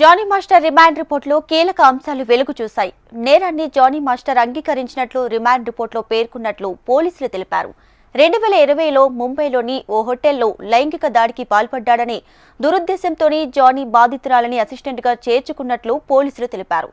Johnny master remand రిపోర్టులో కీలక అంశాలు వెలుగు చూశాయి. నేరాన్ని జానీ మాస్టర్ అంగీకరించినట్లు రిమాండ్ రిపోర్టులో పేర్కొన్నట్లు పోలీసులు తెలిపారు. రెండు వేల ఇరవైలో ముంబైలోని ఓ హోటల్లో లైంగిక దాడికి పాల్పడ్డాడని దురుద్దేశంతోనే జానీ బాధితురాలని అసిస్టెంట్గా చేర్చుకున్నట్లు పోలీసులు తెలిపారు.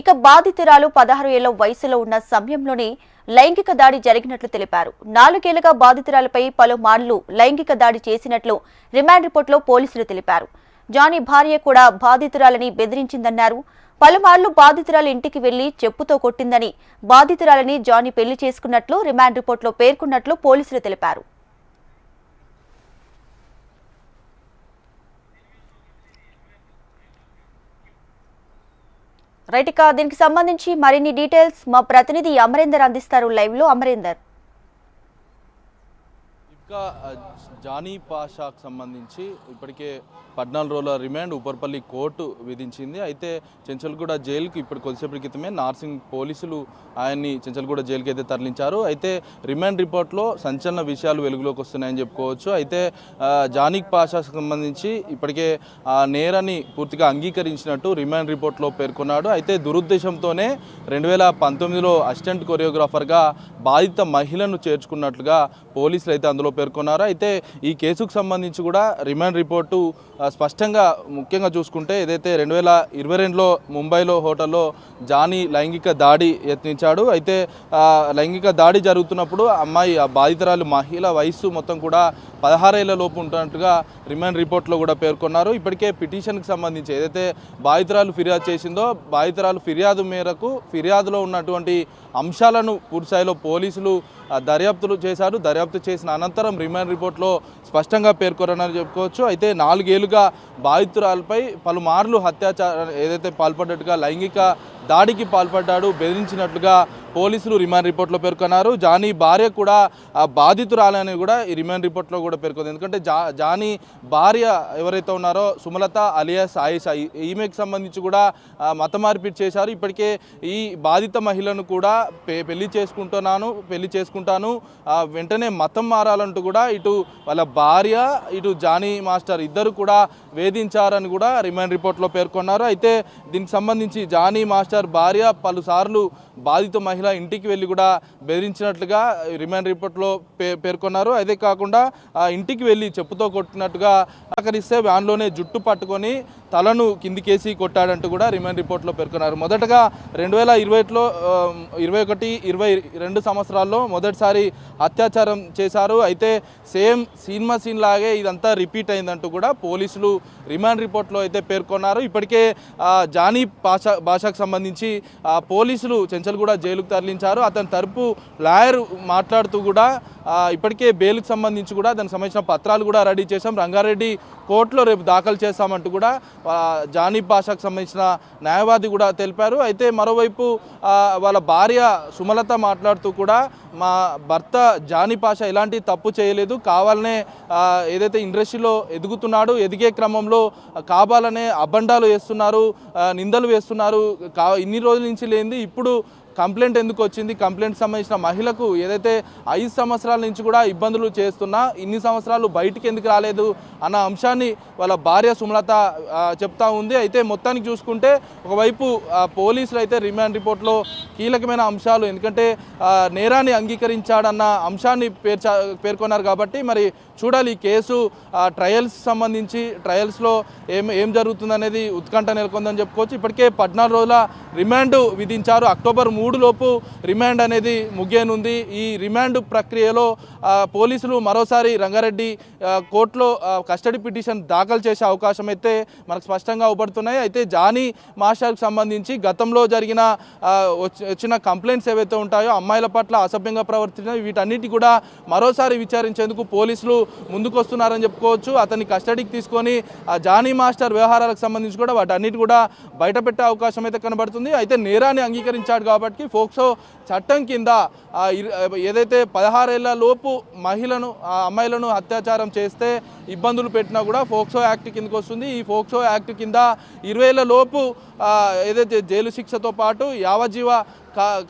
ఇక బాధితురాలు పదహారు ఏళ్ళ వయసులో ఉన్న సమయంలోనే లైంగిక దాడి జరిగినట్లు తెలిపారు. నాలుగేళ్ళుగా బాధితురాలపై పలుమార్లు లైంగిక దాడి చేసినట్లు రిమాండ్ రిపోర్టులో పోలీసులు తెలిపారు. జానీ భార్య కూడా బాధితురాలని బెదిరించిందన్నారు. పలుమార్లు బాధితురాలు ఇంటికి వెళ్ళి చెప్పుతో కొట్టిందని బాధితురాలని జానీ పెళ్ళి చేసుకున్నట్లు రిమాండ్ రిపోర్టులో పేర్కొన్నట్లు పోలీసులు తెలిపారు. రైట్ ఇక దీనికి సంబంధించి మరిన్ని డీటెయిల్స్ మా ప్రతినిధి అమరేందర్ అందిస్తారు. లైవ్లో అమరేందర్. ఇంకా జానీ పాషాకు సంబంధించి ఇప్పటికే పద్నాలుగు రోజుల రిమాండ్ ఉపర్పల్లి కోర్టు విధించింది. అయితే చెంచల్గూడ జైలుకు ఇప్పుడు కొద్దిసేపటి క్రితమే నార్సింగ్ పోలీసులు ఆయన్ని చెంచల్గూడ జైలుకి అయితే తరలించారు. అయితే రిమాండ్ రిపోర్ట్లో సంచలన విషయాలు వెలుగులోకి వస్తున్నాయని చెప్పుకోవచ్చు. అయితే జానీ జానీక్ పాషాకు సంబంధించి ఇప్పటికే ఆ నేరాన్ని పూర్తిగా అంగీకరించినట్టు రిమాండ్ రిపోర్ట్లో పేర్కొన్నాడు. అయితే దురుద్దేశంతోనే రెండు వేల పంతొమ్మిదిలో అసిస్టెంట్ కొరియోగ్రాఫర్గా బాధిత మహిళను చేర్చుకున్నట్లుగా పోలీసులు అయితే అందులో పేర్కొన్నారు? అయితే ఈ కేసుకు సంబంధించి కూడా రిమాండ్ రిపోర్టు స్పష్టంగా ముఖ్యంగా చూసుకుంటే ఏదైతే రెండు వేల ఇరవై రెండులో ముంబైలో హోటల్లో జానీ లైంగిక దాడి యత్నించాడు అయితే లైంగిక దాడి జరుగుతున్నప్పుడు అమ్మాయి ఆ బాధితురాలు మహిళ వయస్సు మొత్తం కూడా పదహారేళ్ళ లోపు ఉంటున్నట్టుగా రిమాండ్ రిపోర్ట్లో కూడా పేర్కొన్నారు. ఇప్పటికే పిటిషన్కి సంబంధించి ఏదైతే బాధితురాలు ఫిర్యాదు చేసిందో బాధితురాలు ఫిర్యాదు మేరకు ఫిర్యాదులో ఉన్నటువంటి అంశాలను పూర్తిస్థాయిలో పోలీసులు దర్యాప్తులు చేశారు. దర్యాప్తు చేసిన అనంతరం రిమాండ్ రిపోర్ట్లో స్పష్టంగా పేర్కొన్నారని చెప్పుకోవచ్చు. అయితే నాలుగేళ్ళుగా బాధితురాలపై పలుమార్లు హత్యాచార ఏదైతే పాల్పడ్డట్టుగా లైంగిక దాడికి పాల్పడ్డాడు బెదిరించినట్లుగా పోలీసులు రిమాండ్ రిపోర్ట్లో పేర్కొన్నారు. జానీ భార్య కూడా బాధితురాలని కూడా ఈ రిమాండ్ రిపోర్ట్లో కూడా పేర్కొంది. ఎందుకంటే జా జానీ భార్య ఎవరైతే ఉన్నారో సుమలత అలియాస్ ఆయిషా ఈమెకి సంబంధించి కూడా మత మార్పిడి చేశారు. ఇప్పటికే ఈ బాధిత మహిళను కూడా పె పెళ్ళి చేసుకుంటున్నాను పెళ్ళి చేసుకుంటాను. వెంటనే మతం మారాలంటూ కూడా ఇటు వాళ్ళ భార్య ఇటు జానీ మాస్టర్ ఇద్దరు కూడా వేధించారని కూడా రిమాండ్ రిపోర్ట్లో పేర్కొన్నారు. అయితే దీనికి సంబంధించి జానీ మాస్టర్ భార్య పలుసార్లు బాధిత మహిళ ఇంటికి వెళ్ళి కూడా బెదిరించినట్లుగా రిమాండ్ రిపోర్ట్లో పే పేర్కొన్నారు. అదే కాకుండా ఇంటికి వెళ్ళి చెప్పుతో కొట్టినట్టుగా ఆకరిస్తే వ్యాన్లోనే జుట్టు పట్టుకొని తలను కిందికేసి కొట్టాడంటూ కూడా రిమాండ్ రిపోర్ట్లో పేర్కొన్నారు. మొదటగా రెండు వేల ఇరవైలో ఇరవై ఒకటి ఇరవై రెండు సంవత్సరాల్లో మొదటిసారి అత్యాచారం చేశారు. అయితే సేమ్ సినిమా సీన్ లాగే ఇదంతా రిపీట్ అయిందంటూ కూడా పోలీసులు రిమాండ్ రిపోర్ట్లో అయితే పేర్కొన్నారు. ఇప్పటికే జానీ భాష భాషకు సంబంధించి పోలీసులు చెంచల్గూడ జైలుకు తరలించారు. అతని తరపు లాయర్ మాట్లాడుతూ కూడా ఇప్పటికే బెయిల్కి సంబంధించి కూడా దానికి సంబంధించిన పత్రాలు కూడా రెడీ చేశాం. రంగారెడ్డి కోర్టులో రేపు దాఖలు చేస్తామంటూ కూడా జానీ భాషకు సంబంధించిన న్యాయవాది కూడా తెలిపారు. అయితే మరోవైపు వాళ్ళ భార్య సుమలత మాట్లాడుతూ కూడా మా భర్త జానీ పాష ఎలాంటి తప్పు చేయలేదు. కావాలనే ఏదైతే ఇండస్ట్రీలో ఎదుగుతున్నాడు ఎదిగే క్రమంలో కావాలనే అబండాలు వేస్తున్నారు నిందలు వేస్తున్నారు. కా ఇన్ని రోజుల నుంచి లేనిది ఇప్పుడు కంప్లైంట్ ఎందుకు వచ్చింది? కంప్లైంట్ సంబంధించిన మహిళకు ఏదైతే ఐదు సంవత్సరాల నుంచి కూడా ఇబ్బందులు చేస్తున్నా ఇన్ని సంవత్సరాలు బయటికి ఎందుకు రాలేదు అన్న అంశాన్ని వాళ్ళ భార్య సుమలత చెప్తా ఉంది. అయితే మొత్తానికి చూసుకుంటే ఒకవైపు పోలీసులు అయితే రిమాండ్ రిపోర్ట్లో కీలకమైన అంశాలు ఎందుకంటే నేరాన్ని అంగీకరించాడన్న అంశాన్ని పేర్చా పేర్కొన్నారు కాబట్టి మరి చూడాలి ఈ కేసు ట్రయల్స్ సంబంధించి ట్రయల్స్లో ఏం ఏం జరుగుతుందనేది ఉత్కంఠ నెలకొందని చెప్పుకోవచ్చు. ఇప్పటికే పద్నాలుగు రోజుల రిమాండ్ విధించారు. అక్టోబర్ మూడులోపు రిమాండ్ అనేది ముగియనుంది. ఈ రిమాండ్ ప్రక్రియలో పోలీసులు మరోసారి రంగారెడ్డి కోర్టులో కస్టడీ పిటిషన్ దాఖలు చేసే అవకాశం అయితే మనకు స్పష్టంగా అవుపడుతున్నాయి. అయితే జానీ మాస్టర్కి సంబంధించి గతంలో జరిగిన వచ్చి- వచ్చిన కంప్లైంట్స్ ఏవైతే ఉంటాయో అమ్మాయిల పట్ల అసభ్యంగా ప్రవర్తించిన వీటన్నిటి కూడా మరోసారి విచారించేందుకు పోలీసులు ముందుకొస్తున్నారని చెప్పుకోవచ్చు. అతన్ని కస్టడీకి తీసుకొని జానీ మాస్టర్ వ్యవహారాలకు సంబంధించి కూడా వాటన్నిటి కూడా బయటపెట్టే అవకాశం అయితే కనబడుతుంది. అయితే నేరాన్ని అంగీకరించాడు కాబట్టి ఫోక్సో చట్టం కింద ఏదైతే పదహారేళ్ళ లోపు మహిళను అమ్మాయిలను అత్యాచారం చేస్తే ఇబ్బందులు పెట్టినా కూడా ఫోక్సో యాక్ట్ కిందకు వస్తుంది ఈ ఫోక్సో యాక్ట్ కింద ఇరవై లోపు ఏదైతే జైలు శిక్షతో పాటు యావజ్జీవ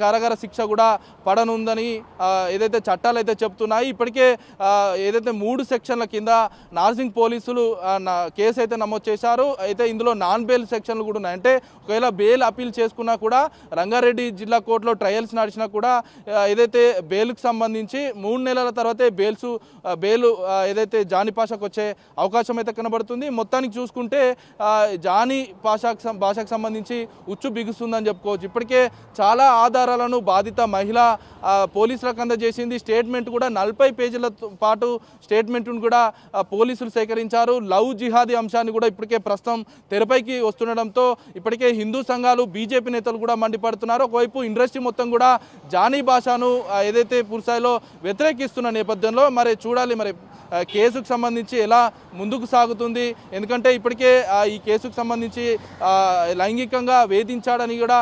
కారాగార శిక్ష కూడా పడనుందని ఏదైతే చట్టాలు అయితే చెప్తున్నాయి ఇప్పటికే ఏదైతే మూడు సెక్షన్ల కింద నార్సింగ్ పోలీసులు కేసు అయితే నమోదు చేశారు అయితే ఇందులో నాన్ బెయిల్ సెక్షన్లు కూడా ఉన్నాయి. అంటే ఒకవేళ బెయిల్ అప్పీల్ చేసుకున్నా కూడా రంగారెడ్డి జిల్లా కోర్టులో ట్రయల్స్ నడిచినా కూడా ఏదైతే బెయిల్కి సంబంధించి మూడు నెలల తర్వాతే బెయిల్స్ బెయిల్ ఏదైతే జానీ పాషాకు వచ్చే అవకాశం అయితే కనబడుతుంది. మొత్తానికి చూసుకుంటే జాని జానీ పాషాకు భాషకు సంబంధించి ఉచ్చు బిగుస్తుందని చెప్పుకోవచ్చు. ఇప్పటికే చాలా ఆధారాలను బాధిత మహిళ పోలీసులకు అందజేసింది. స్టేట్మెంట్ కూడా నలభై పేజీలతో పాటు స్టేట్మెంట్ను కూడా పోలీసులు సేకరించారు. లవ్ జిహాదీ అంశాన్ని కూడా ఇప్పటికే ప్రస్తుతం తెరపైకి వస్తుండడంతో ఇప్పటికే హిందూ సంఘాలు బీజేపీ నేతలు కూడా మండిపడుతున్నారు. ఒకవైపు ఇండస్ట్రీ మొత్తం కూడా జానీ భాషను ఏదైతే పూర్తిస్థాయిలో వ్యతిరేకిస్తున్న నేపథ్యంలో మరి చూడాలి మరి కేసుకు సంబంధించి ఎలా ముందుకు సాగుతుంది? ఎందుకంటే ఇప్పటికే ఈ కేసుకు సంబంధించి లైంగికంగా వేధించాడని కూడా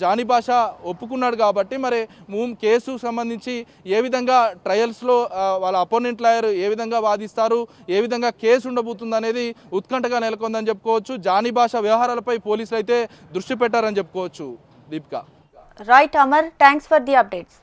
జాని జానీ భాష ఒప్పుకున్నాడు కాబట్టి మరి మూమ్ కేసుకు సంబంధించి ఏ విధంగా ట్రయల్స్లో వాళ్ళ అపోనెంట్ లాయర్ ఏ విధంగా వాదిస్తారు ఏ విధంగా కేసు ఉండబోతుంది అనేది ఉత్కంఠగా నెలకొందని చెప్పుకోవచ్చు. జానీ భాష వ్యవహారాలపై పోలీసులు అయితే దృష్టి పెట్టారని చెప్పుకోవచ్చు. Deepika. Right Amar thanks for the updates